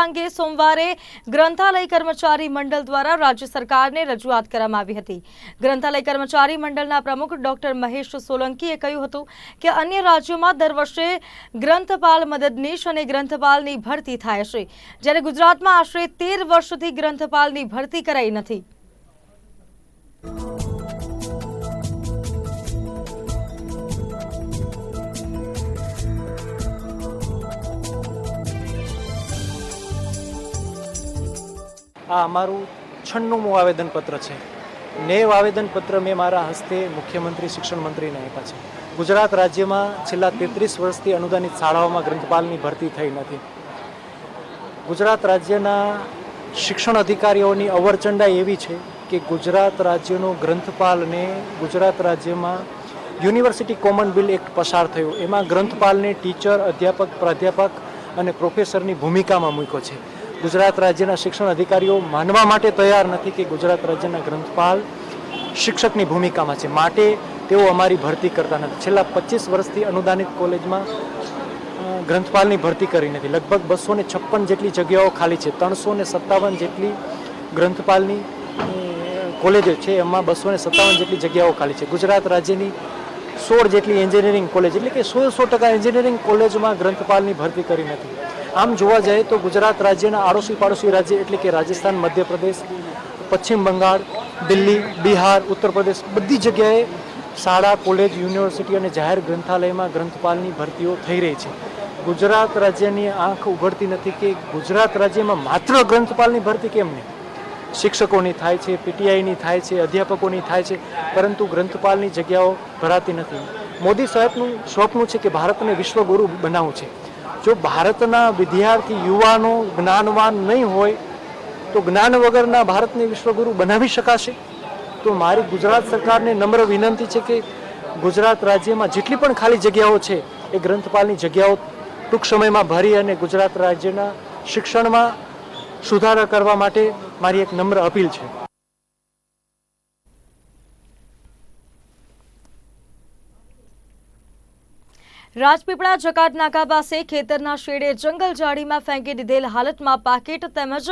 અંગે સોમવારે ગ્રંથાલય કર્મચારી મંડળ દ્વારા રાજ્ય સરકારને રજૂઆત કરવામાં આવી હતી. ગ્રંથાલય કર્મચારી મંડળના પ્રમુખ ડોક્ટર મહેશ સોલંકીએ કહ્યું હતું કે અન્ય રાજ્યોમાં દર વર્ષે ગ્રંથપાલ મદદનીશ અને ગ્રંથપાલની ભરતી થાય છે. જ્યારે ગુજરાતમાં આશરે તેર વર્ષથી ગ્રંથપાલની ભરતી કરાઈ નથી. આ અમારું છન્નુંમું આવેદનપત્ર છે. નેવ આવેદનપત્ર મેં મારા હસ્તે મુખ્યમંત્રી, શિક્ષણ મંત્રીને આપ્યા છે. ગુજરાત રાજ્યમાં છેલ્લા તેત્રીસ વર્ષથી અનુદાનિત શાળાઓમાં ગ્રંથપાલની ભરતી થઈ નથી. ગુજરાત રાજ્યના શિક્ષણ અધિકારીઓની અવરચંડા એવી છે કે ગુજરાત રાજ્યનો ગ્રંથપાલને ગુજરાત રાજ્યમાં યુનિવર્સિટી કોમન બિલ એક્ટ પસાર થયો. એમાં ગ્રંથપાલને ટીચર, અધ્યાપક, પ્રાધ્યાપક અને પ્રોફેસરની ભૂમિકામાં મૂક્યો છે. ગુજરાત રાજ્યના શિક્ષણ અધિકારીઓ માનવા માટે તૈયાર નથી કે ગુજરાત રાજ્યના ગ્રંથપાલ શિક્ષકની ભૂમિકામાં છે. માટે તેઓ અમારી ભરતી કરતા નથી. છેલ્લા પચીસ વર્ષથી અનુદાનિત કોલેજમાં ગ્રંથપાલની ભરતી કરી નથી. લગભગ બસો ને છપ્પન જેટલી જગ્યાઓ ખાલી છે. ત્રણસો ને સત્તાવન જેટલી ગ્રંથપાલની કોલેજો છે. એમાં બસો ને સત્તાવન જેટલી જગ્યાઓ ખાલી છે. ગુજરાત રાજ્યની સોળ જેટલી એન્જિનિયરિંગ કોલેજ, એટલે કે સો સો ટકા એન્જિનિયરિંગ કોલેજમાં ગ્રંથપાલની ભરતી કરી નથી. આમ જોવા જાય તો ગુજરાત રાજ્યના આડોશી પાડોશી રાજ્ય એટલે કે રાજસ્થાન, મધ્યપ્રદેશ, પશ્ચિમ બંગાળ, દિલ્હી, બિહાર ઉત્તર પ્રદેશ બધી જગ્યાએ શાળા, કોલેજ, યુનિવર્સિટી અને જાહેર ગ્રંથાલયમાં ગ્રંથપાલની ભરતીઓ થઈ રહી છે. ગુજરાત રાજ્યની આંખ ઉઘડતી નથી કે ગુજરાત રાજ્યમાં માત્ર ગ્રંથપાલની ભરતી કેમ નહીં? શિક્ષકોની થાય છે, પીટીઆઈની થાય છે, અધ્યાપકોની થાય છે, પરંતુ ગ્રંથપાલની જગ્યાઓ ભરાતી નથી. મોદી સાહેબનું સ્વપ્ન છે કે ભારતને વિશ્વગુરુ બનાવવું છે. જો ભારતના વિદ્યાર્થી યુવાનો જ્ઞાનવાન નહીં હોય, તો જ્ઞાન વગરના ભારતને વિશ્વગુરુ બનાવી શકાશે? તો મારી ગુજરાત સરકારને નમ્ર વિનંતી છે કે ગુજરાત રાજ્યમાં જેટલી પણ ખાલી જગ્યાઓ છે, એ ગ્રંથપાલની જગ્યાઓ ટૂંક સમયમાં ભરી અને ગુજરાત રાજ્યના શિક્ષણમાં સુધારા કરવા માટે મારી એક નમ્ર અપીલ છે. રાજપીપળા જકાત નાકા પાસે ખેતરના શેડે જંગલ જાળીમાં ફેંકી દીધેલ હાલતમાં પાકીટ તેમજ